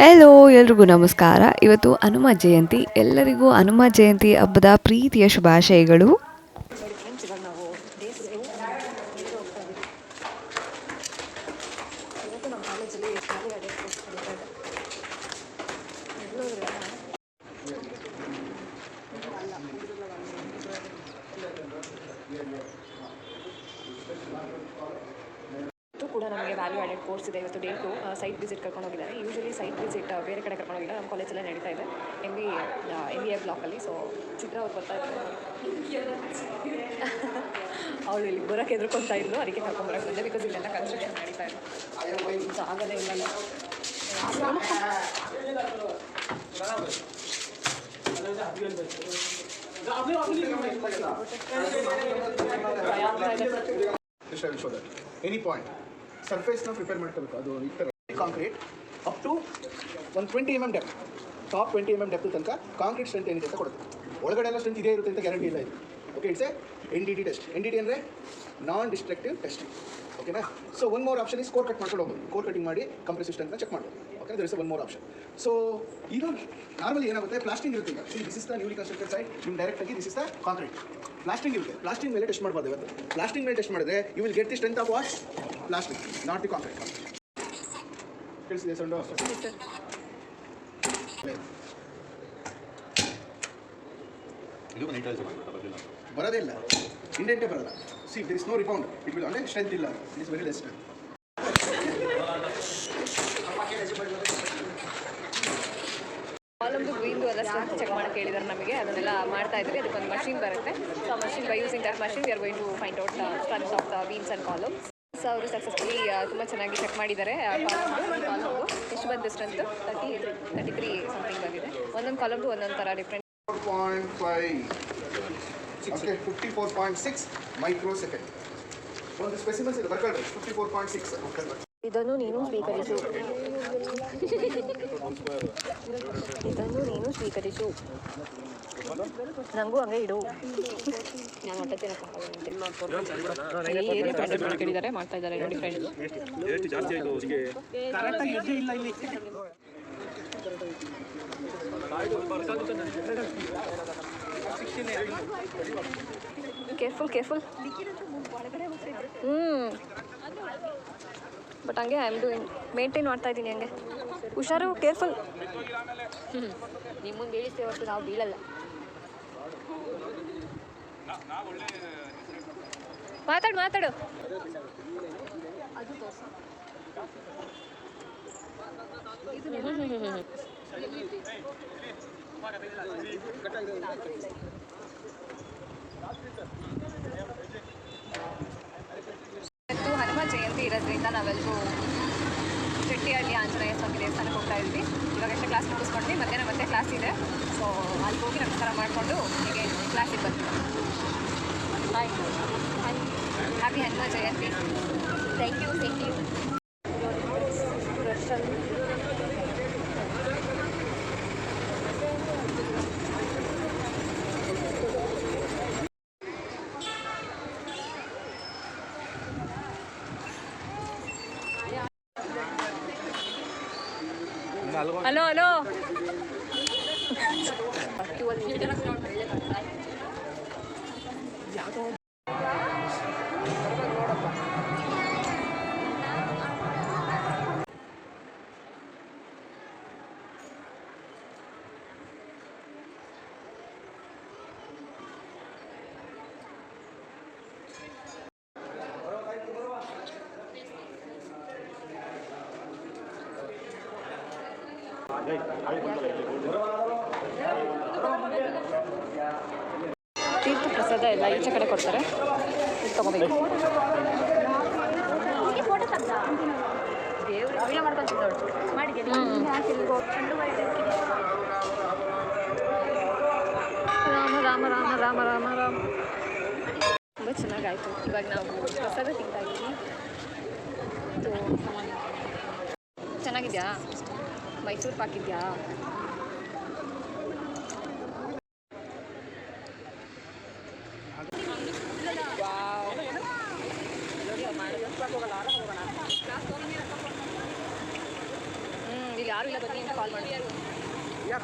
Hello ಎಲ್ರಿಗೂ ನಮಸ್ಕಾರ. ಇವತ್ತು ಹನುಮ ಜಯಂತಿ. ಎಲ್ಲರಿಗೂ ಹನುಮ ಜಯಂತಿ ಹಬ್ಬದ ಪ್ರೀತಿಯ ಶುಭಾಶಯಗಳು ಡೇಸ್ ಹೋಗ್ತಾ ಇದ್ದೀವಿ ಇವತ್ತು ನಮ್ಮ ಕಾಲೇಜಲ್ಲಿ ಶಾಲೆ ಅದೇ ಕೋರ್ಸ್ ಕಲಿತಾ ಇದೆ ಎಲ್ಲೋದ್ರೆ ಇವತ್ತು ಕೂಡ ನಮಗೆ ವ್ಯಾಲ್ಯೂ ಆ್ಯಡೆಡ್ ಕೋರ್ಸ್ ಇದೆ. ಇವತ್ತು ಡೇಟು ಸೈಟ್ ವಿಸಿಟ್ ಕರ್ಕೊಂಡು ಹೋಗಿದ್ದಾರೆ. ಯೂಶಲಿ ಸೈಟ್ ವಿಸಿಟ್ ಬೇರೆ ಕಡೆ ಕರ್ಕೊಂಡು ಹೋಗಿಲ್ಲ. ನಮ್ಮ ಕಾಲೇಜಲ್ಲೇ ನಡೀತಾ ಇದೆ. M B M B A ಬ್ಲಾಕಲ್ಲಿ so Chitra ಅವ್ರು ಬರ್ತಾ ಇದ್ದಾರೆ ಅವಳು ಇಲ್ಲಿ ಬರೋಕ್ಕೆ ಎದುರ್ಕೊಳ್ತಾ ಇದ್ರು. ಅದಕ್ಕೆ ಕರ್ಕೊಂಬರಕ್ಕೆ ಬಂದೆ. ಬಿಕಾಸ್ ಇಲ್ಲೆಲ್ಲ ಕನ್ಸ್ಟ್ರಕ್ಷನ್ ನಡೀತಾ ಇದೆ ಜಾಗನೇ ಇಲ್ಲ. I that. Any point. Surface ನ ಪ್ರಿಪೇರ್ ಮಾಡ್ಕೋಬೇಕು. ಅದು ಈ ಥರ ಕಾಂಕ್ರೀಟ್ ಅಪ್ ಟು ಒಂದು twenty M M depth top twenty M M depth ತನಕ ಕಾಂಕ್ರೀಟ್ ಸ್ಟ್ರೆಂತ್ ಏನಿದೆ ಅಂತ ಕೊಡುತ್ತೆ. ಒಳಗಡೆ ಎಲ್ಲ ಸ್ಟ್ರೆಂತ್ ಇದೇ ಇರುತ್ತೆ ಅಂತ ಗ್ಯಾರಂಟಿ ಇಲ್ಲ ಇದು. Okay it's N D T test N D T ಅಂದರೆ ನಾನ್ ಡಿಸ್ಟ್ರಕ್ಟಿವ್ ಟೆಸ್ಟ್ ಓಕೆನಾ so one more option is core cut ಮಾಡ್ಕೊಂಡು ಹೋಗೋದು ಕೋರ್ ಕಟಿಂಗ್ ಮಾಡಿ ಕಂಪ್ರೆಸಿವ್ ಸ್ಟ್ರೆಂತ್ನ ಚೆಕ್ ಮಾಡ್ಬೋದು okay there is one more option so ಇದು ನಾರ್ಮಲಿ ಏನಾಗುತ್ತೆ? Plastering ಇರುತ್ತೆ ಈಗ. This is the newly constructed side ನಿಮ್ಮ ಡೈರೆಕ್ಟ್ ಆಗಿ this is the concrete plastering ಇರುತ್ತೆ. ಪ್ಲಾಸ್ಟಿಂಗ್ ಮೇಲೆ ಟೆಸ್ಟ್ ಮಾಡ್ಬೋದು ಇವತ್ತು. ಪ್ಲಾಸ್ಟಿಂಗ್ ಮೇಲೆ ಟೆಸ್ಟ್ ಮಾಡಿದ್ರೆ you will get the strength of what plastic not the concrete ತಿಳಿಸಿದೆ ಸೌಂಡು ಬರೋದೇ ಇಲ್ಲ. ಇಂಡೆಂಟೇ ಬರಲ್ಲ. See there is no rebound it will ಅಂದರೆ ಸ್ಟ್ರೆಂತ್ ಇಲ್ಲ. ಇಟ್ ಇಸ್ ವೆರಿ ಲೆಸ್ ಗ್ರೀನ್ದು ಎಲ್ಲ ಸ್ಟ್ರೆಂತ್ ಚೆಕ್ ಮಾಡಕ್ಕೆ ಹೇಳಿದ್ದಾರೆ ನಮಗೆ. ಅದನ್ನೆಲ್ಲ ಮಾಡ್ತಾ ಅದಕ್ಕೊಂದು ಮಷಿನ್ ಬರುತ್ತೆ. So machine by using that machine we are going to find out strength of the beams and columns so ಅವರು ಸಕ್ಸಸ್ಫುಲಿ ತುಂಬ ಚೆನ್ನಾಗಿ ಚೆಕ್ ಮಾಡಿದ್ದಾರೆ. ಕಾಲಮ್ದು ಎಷ್ಟು ಬಂದು strength thirty thirty three something ಬಂದಿದೆ ಒಂದೊಂದು ಕಾಲಮ್ದು ಒಂದೊಂದು ಥರ different four point five fifty four point six micro second ಒಂದು ಸ್ಪೆಸಿಮನ್ಸ್ ಇದೆ ಬರ್ಕೊಳ್ರಿ ಫಿಫ್ಟಿ ಫೋರ್ ಪಾಯಿಂಟ್ ಸಿಕ್ಸ್ ಇದನ್ನು ನೀನು ಸ್ವೀಕರಿಸು ಇದನ್ನು ನೀನು ಸ್ವೀಕರಿಸು ನನಗೂ ಹಂಗೆ ಇಡು ನಾನು ಹೊಟ್ಟೆ ತಿನ್ನಕ್ಕೆ ಮಾಡ್ತಾ ಇದ್ದಾರೆ ನೋಡಿ ಫ್ರೆಂಡ್ಸ್ ಕೇರ್ಫುಲ್ ಕೇರ್ಫುಲ್ ಬಟ್ ಹಂಗೆ ಐ ಆಮ್ ಡೂಯಿಂಗ್ ಮೇಂಟೈನ್ ಮಾಡ್ತಾ ಇದ್ದೀನಿ ಹಂಗೆ. ಹುಷಾರು ಕೇರ್ಫುಲ್. ಹ್ಞೂ ನಿಮ್ಮ ಮುಂದೆ ಇಳಿಸ್ತೇವೆ ಹೊರತು ನಾವು ಬೀಳಲ್ಲ. ಮಾತಾಡು ಮಾತಾಡು. ಇವತ್ತು ಹನುಮ ಇರೋದ್ರಿಂದ ನಾವೆಲ್ಲರೂ ಶೆಟ್ಟಿಹಳ್ಳಿ ಆಂಜನೇಯ ಸ್ವಾಮಿ ದೇವಸ್ಥಾನಕ್ಕೆ ಹೋಗ್ತಾ ಇದ್ವಿ. ಇವಾಗಷ್ಟೇ ಕ್ಲಾಸ್ ಮುಗಿಸ್ಕೊಂಡ್ವಿ, ಮಧ್ಯಾಹ್ನ ಮತ್ತೆ ಕ್ಲಾಸ್ ಇದೆ. ಸೊ ಅಲ್ಲಿ ಹೋಗಿ ನಮಸ್ಕಾರ ಮಾಡಿಕೊಂಡು ಹೀಗೆ ಕ್ಲಾಸಿಗೆ hi happy Hanuma Jayanti thank you thank you Darshan hello hello Teertha Prasad ಎಲ್ಲ ಈಚೆ ಕಡೆ ಕೊಡ್ತಾರೆ. ತಗೋಬೇಕು. ರಾಮ ರಾಮ ರಾಮ ರಾಮ ರಾಮ ರಾಮ. ತುಂಬ ಚೆನ್ನಾಗಾಯಿತು. ಇವಾಗ ನಾವು ಪ್ರಸಾದ ತಿಂತಾ ಇದ್ದೀವಿ. ಇದು ಚೆನ್ನಾಗಿದೆಯಾ? ಮೈಸೂರು ಪಾಕ್ ಇದೆಯಾ ಹ್ಞೂ ಇಲ್ಲಿ ಯಾರು ಇಲ್ಲ ಬನ್ನಿ ಅಂತ ಕಾಲ್ ಮಾಡಿ ಯಾರ